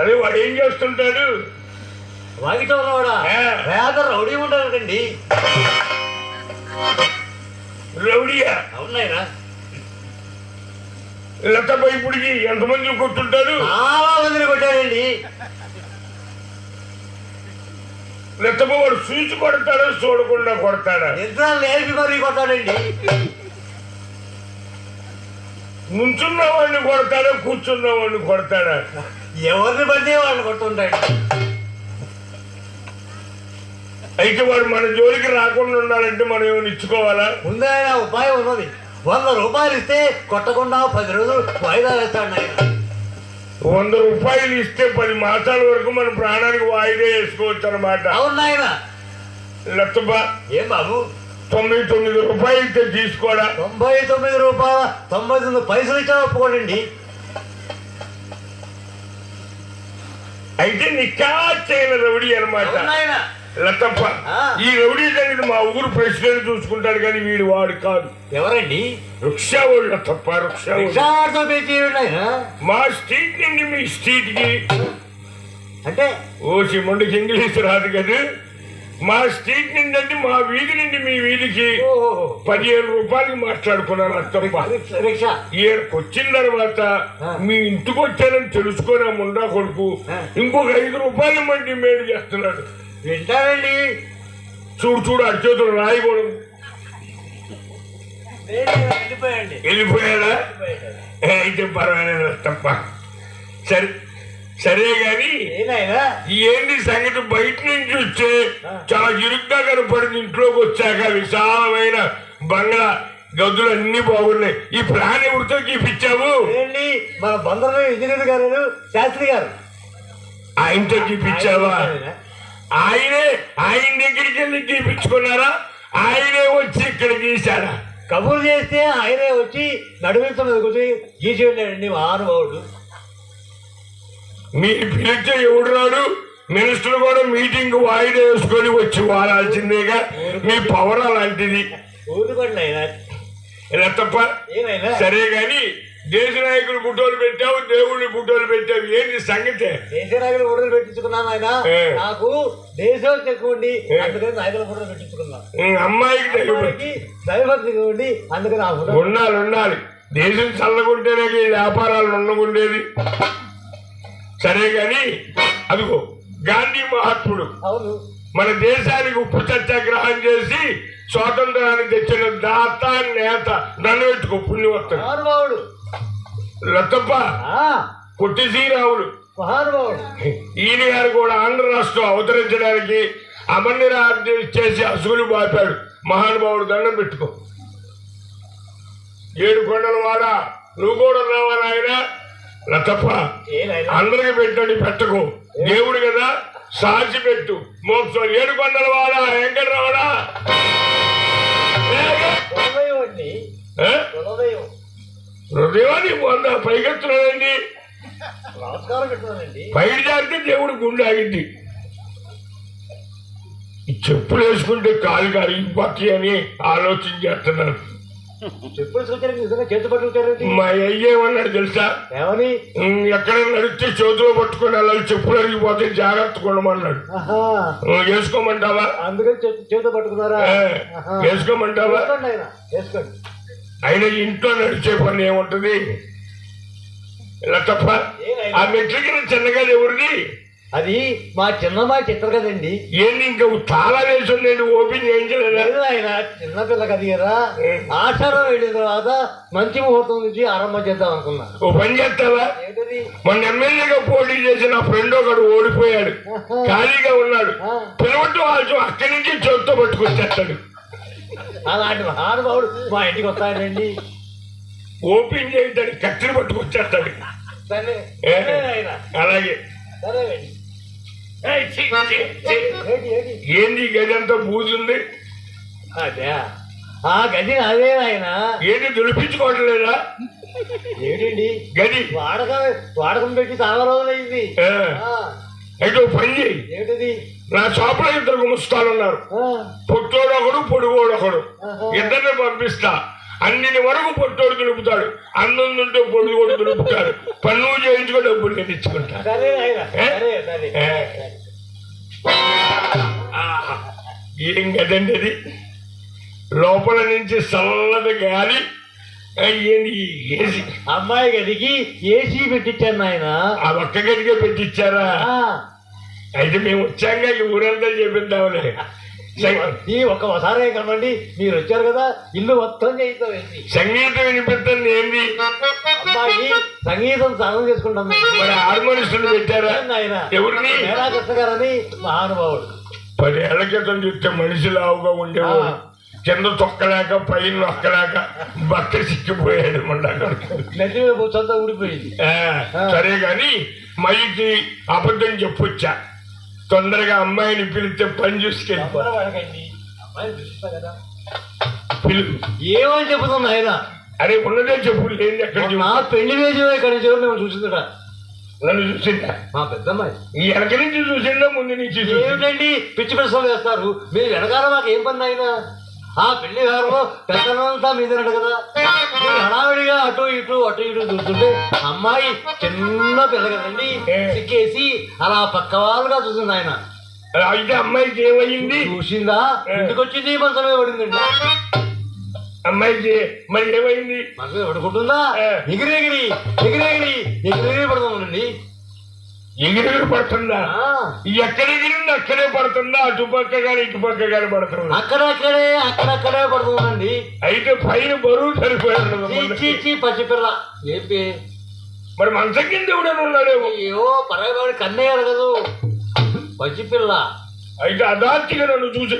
అదే వాడు ఏం చేస్తుంటాడు? ఆ. పేద రౌడీ ఉంటాడండి రౌడియా? అవునాయనా లతపై ఇప్పటికి ఎంతమంది కొట్టుంటారు చాలా మందిని కొట్టాడండి. లతప వాడు చూసి కొడతాడా చూడకుండా కొడతాడా? నిద్రలు నేర్పి మరీ కొట్టాడండి. నుంచున్న వాడిని కొడతాడా కూర్చున్న వాడిని కొడతాడా? ఎవరిని పడితే వాళ్ళు కొట్టుంటాడు? అయితే వాడు మన జోలికి రాకుండా ఉండాలంటే మనం ఏమైనా ఇచ్చుకోవాలా? ముందే ఉపాయం ఉన్నది. వంద రూపాయలు ఇస్తే కొట్టకుండా పది రోజులు వాయిదా వేస్తాడు ఆయన వంద రూపాయలు ఇస్తే పది మాసాల వరకు మన ప్రాణానికి వాయిదా వేసుకోవచ్చు అనమాట అవును నాయన. లతప ఏం బాబు? తొమ్మిది తొమ్మిది రూపాయలు ఇస్తే తీసుకోడా తొంభై తొమ్మిది రూపాయల తొంభై తొమ్మిది పైసలు ఇచ్చా ఒప్పుకోండి. అయితే నికాచైన రౌడీ అనమాట అవును నాయన. లతప్ప. ఈ రౌడీ అనేది మా ఊరు ప్రెసిడెంట్ చూసుకుంటాడు కానీ వీడు వాడు కాదు. ఎవరండి? లతప్ప రుక్షావాడు రిక్షాతో పెట్టి ఆయన మా స్ట్రీట్ నుండి మీ స్ట్రీట్కి అంటే ఓసి మొండికి ఇంగ్లీష్ రాదు కదా. మా స్ట్రీట్ నుండి అంటే మా వీధి నుండి మీ వీధికి ఓహో. పదిహేను రూపాయలకి మాట్లాడుకున్నాను రిక్షా. ఈయనకు వచ్చిన తర్వాత. మీ ఇంటికి వచ్చానని తెలుసుకొని ముండా కొడుకు. ఇంకొక ఐదు రూపాయలు మండి మేలు చేస్తున్నాడు. వింటారండి? చూడు చూడు అరిచేతులు రాయకూడదు వెళ్ళిపోయండి అయితే పర్వాలేదు తప్ప సరే. సరే గాని ఏంటి సంగతి? బయట నుంచి వచ్చే చాలా ఇరుగ్గా కనపడింది ఇంట్లోకి వచ్చాక విశాలమైన బంగ్లా. గదులు అన్ని బాగున్నాయి. ఈ ప్లాన్ ఎవరితో గీపించావు ఏంటి? మన బందరు ఇంజనీర్ గారు శాస్త్రి గారు. ఆయనతో గీపించావా ఆయనే ఆయన దగ్గరికి వెళ్ళి గీపించుకున్నారా ఆయనే వచ్చి ఇక్కడ గీశాడా? కబుర్లు చేస్తే ఆయనే వచ్చి నడుమించ మీద కూర్చొని గీసి వెళ్ళాడండి మహానుభావుడు మీరు పిలిచే ఎవడు రాడు? మినిస్టర్ కూడా మీటింగ్ వాయిదా వేసుకొని వచ్చి వాడాల్సిందేగా మీ పవర్ అలాంటిది. ఇలా తప్ప సరే గాని దేశ నాయకులు ఫోటోలు పెట్టావు దేవుళ్ళ ఫోటోలు పెట్టావు. ఏంటి సంగతి? దేశనాయకులు ఫోటోలు పెట్టించుకున్నాను ఆయన. నాకు దేశం ఎక్కువ ఉండి. అందుకని నాయకుల ఫోటోలు పెట్టించుకున్నా. ఉమ్, అమ్మాయికి దైవం అమ్మాయికి దైవభక్తి ఉండి అందుకని ఆ ఫోటో ఉండాలి ఉండాలి. దేశం చల్లకుంటేనే వ్యాపారాలు ఉండకుండేది సరే గాని అదిగో గాంధీ మహాత్ముడు అవును. మన దేశానికి ఉప్పు సత్యాగ్రహం చేసి స్వాతంత్రాన్ని తెచ్చిన దాత నేత నన్ను పెట్టుకో పుణ్యవర్తను మహానుభావుడు లతప్ప కొట్టి శ్రీరాములు ఈయన గారు కూడా ఆంధ్ర రాష్ట్రం అవతరించడానికి అమర్నిరాజు చేసి అసుగులు బాపాడు మహానుభావుడు దండం పెట్టుకో. ఏడు కొండల వాడ నువ్వు కూడా రావా ఏనాయనా అందరికి పెట్టండి పెట్టకు. దేవుడు కదా సాక్షి పెట్టు. మోక్షం. ఏడు కొండల వాడ వెంకటరావడా హృదయాన్ని పొంద పైకెత్తున్నాడండి పైకి జారితే దేవుడు గుండె ఆగింది. చెప్పులు వేసుకుంటే కాలు కరిగిపోతాయి అని ఆలోచన చేస్తున్నాను మా అయ్య ఏమన్నాడు తెలుసా? ఏమని? ఉమ్, ఎక్కడైనా నడిస్తే చేతిలో పట్టుకొని వెళ్ళాలి చెప్పులు అరిగిపోతే జాగ్రత్త ఉమ్, వేసుకోమంటావా? అందుకని చేతి చేతితో పట్టుకున్నారా. వేసుకోమంటావా? వేసుకోండి ఆయన ఇంట్లో నడిచే పని ఏముంటది? ఇలా తప్ప? ఆ మెట్ల కింద చిన్నగా ఎవరిది? అది మా చిన్నమ్మ చిత్ర కదండి. ఏంది ఇంకా చాలా వేసి నేను ఓపెన్ చేయించలేదా? లేదు ఆయన చిన్న పిల్ల కదా కదా ఆషాఢం వెళ్ళిన తర్వాత మంచి ముహూర్తం నుంచి ఆరంభం చేద్దాం అనుకున్నా. ఓ పని చేస్తావా? మొన్న ఎమ్మెల్యేగా పోటీ చేసి నా ఫ్రెండ్ ఒకడు ఓడిపోయాడు. ఖాళీగా ఉన్నాడు. ఆ, పిలవట్టు వాళ్ళు అక్కడి నుంచి చేతితో పట్టుకొచ్చేస్తాడు అలాంటి మహానుభావుడు మా ఇంటికి వస్తాడండి. ఓపెన్ చేయడానికి కత్తిని పట్టుకొచ్చేస్తాడు. అలాగే. సరే ఏంది ఈ గది అంతా బూజుంది? అదే. ఆ గది అదే ఆయన ఏంటి దులిపించుకోవట్లేదా? ఏంటండి? గది. వాడక వాడకం పెట్టి చాలా రోజులైంది అయితే పని చేయి ఏంటిది? నా షాపులో ఇద్దరు ముస్తాలు ఉన్నారు పొట్టోడు ఒకడు పొడుగోడు ఒకడు. ఇద్దరిని పంపిస్తా. అన్నిటి వరకు పొట్టోడు దులుపుతాడు ఉంటే పొడి కూడా దులుపుతాడు పన్ను చేయించుకో డబ్బులు నాయన ఏ? కదండి అది? లోపల నుంచి చల్లటి గాలి. ఏసీ. అమ్మాయి గదికి ఏసీ పెట్టించాను నాయన. ఆ ఒక్క గదిగా పెట్టించారా? అయితే మేము వచ్చాక ఈ ఊరంతా చేపిద్దాంలే ఈ ఒక్కసారే కమండి మీరు వచ్చారు కదా ఇల్లు మొత్తం ఏంటి సంగీతం వినిపిస్తుంది ఏంది? సంగీతం సాధన చేసుకుంటాం. మరి హార్మోనిస్టులు పెట్టారా? నాయన? ఎవరిని? గారని మహానుభావుడు. పదేళ్ళ క్రితం చూస్తే మనిషి లావుగా ఉండేవాడు. కింద తొక్కలేక పైన నొక్కలేక సిక్కిపోయాడు మొండగాడు నెత్తి ఊడిపోయింది. సరే గాని మైకి అబద్ధం చెప్పొచ్చా? తొందరగా అమ్మాయిని పిలిస్తే పని చూసుకెళ్ళిపో. పడకండి అమ్మాయిని పిలుస్తా కదా. పిలు. ఏమని చెబుతాం నాయన? అరే ఉన్నదే చెప్పు లేని పెళ్ళి వేసి ఇక్కడ మేము చూసిందట నన్ను చూసిందా? మా పెద్దమ్మాయి. ఈ వెనక నుంచి చూసిందా ముందు నుంచి ఏమిటండి? పిచ్చి ప్రశ్నలు వేస్తారు. మీరు వెనకాల మాకు ఏం పని ఆయన ఆ పెళ్ళి గారిలో పెద్దలంతా మీదేనట కదా. హడావిడిగా అటు ఇటు అటు ఇటు చూస్తుంటే అమ్మాయి చిన్న పిల్ల కదండి సిక్కేసి అలా పక్క వాళ్ళుగా చూసింది ఆయన. అయితే అమ్మాయికి ఏమైంది? చూసిందా? ఇంటికి వచ్చింది మనసు మీద పడిందండి. అమ్మాయికి మరి ఏమైంది? మనసు పడుకుంటుందా? ఎగిరి ఎగిరి ఎగిరి ఎగిరి ఎగిరి పడదామండి ఎగిరి పడుతుందా? ఎక్కడ ఎగిరింది అక్కడే పడుతుందా? అటు పక్క కానీ ఇటు పక్క కానీ పడుతుందా? అక్కడక్కడే అక్కడక్కడే పడుతుందండి. అయితే పైన బరువు సరిపోయాడు పసిపిల్ల. ఏంటి మరి మంచం కింద ఎవడైనా ఉన్నాడేమో అయ్యో పరగవాడి కన్నయ్య కదా పసిపిల్ల. అయితే అదార్చిగా నన్ను చూసి